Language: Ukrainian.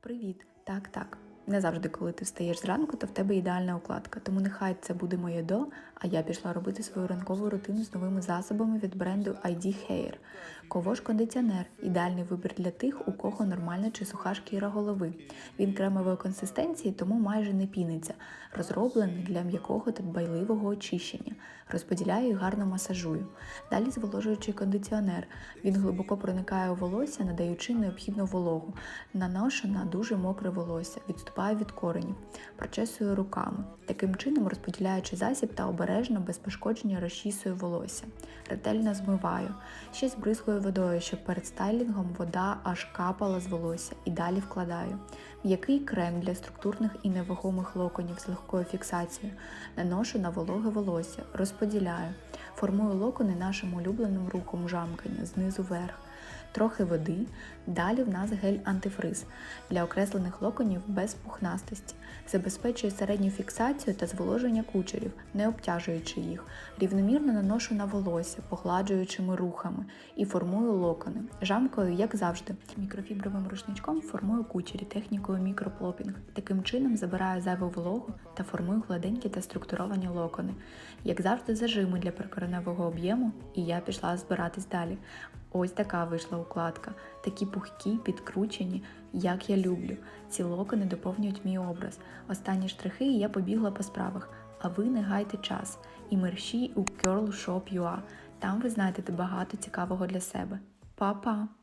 Привіт! Так, так. Не завжди, коли ти встаєш зранку, то в тебе ідеальна укладка. Тому нехай це буде моє до, а я пішла робити свою ранкову рутину з новими засобами від бренду ID Hair. Ковош кондиціонер ідеальний вибір для тих, у кого нормальна чи суха шкіра голови. Він кремової консистенції, тому майже не піниться, розроблений для м'якого та дбайливого очищення. Розподіляю і гарно масажую. Далі зволожуючий кондиціонер. Він глибоко проникає у волосся, надаючи необхідну вологу. Наношу на дуже мокре волосся, відступаю від коренів, прочесую руками. Таким чином, розподіляючи засіб та обережно, без пошкодження розчісую волосся. Ретельно змиваю. Ще збризгую водою, щоб перед стайлінгом вода аж капала з волосся і далі вкладаю. М'який крем для структурних і невагомих локонів з легкою фіксацією. Наношу на вологе волосся, розподіляю. Формую локони нашим улюбленим рухом жамкання знизу вверх. Трохи води, далі в нас гель-антифриз для окреслених локонів без пухнастості. Забезпечує середню фіксацію та зволоження кучерів, не обтяжуючи їх. Рівномірно наношу на волосся, погладжуючими рухами і формую локони. Жамкою, як завжди. Мікрофібровим рушничком формую кучері технікою мікроплопінг. Таким чином забираю зайву вологу та формую гладенькі та структуровані локони. Як завжди, зажими для прикореневого об'єму, і я пішла збиратись далі. Ось така вийшла укладка. Такі пухкі, підкручені, як я люблю. Ці локони доповнюють мій образ. Останні штрихи і я побігла по справах. А ви не гайте час і мерщій у Curl Shop.ua. Там ви знайдете багато цікавого для себе. Па-па!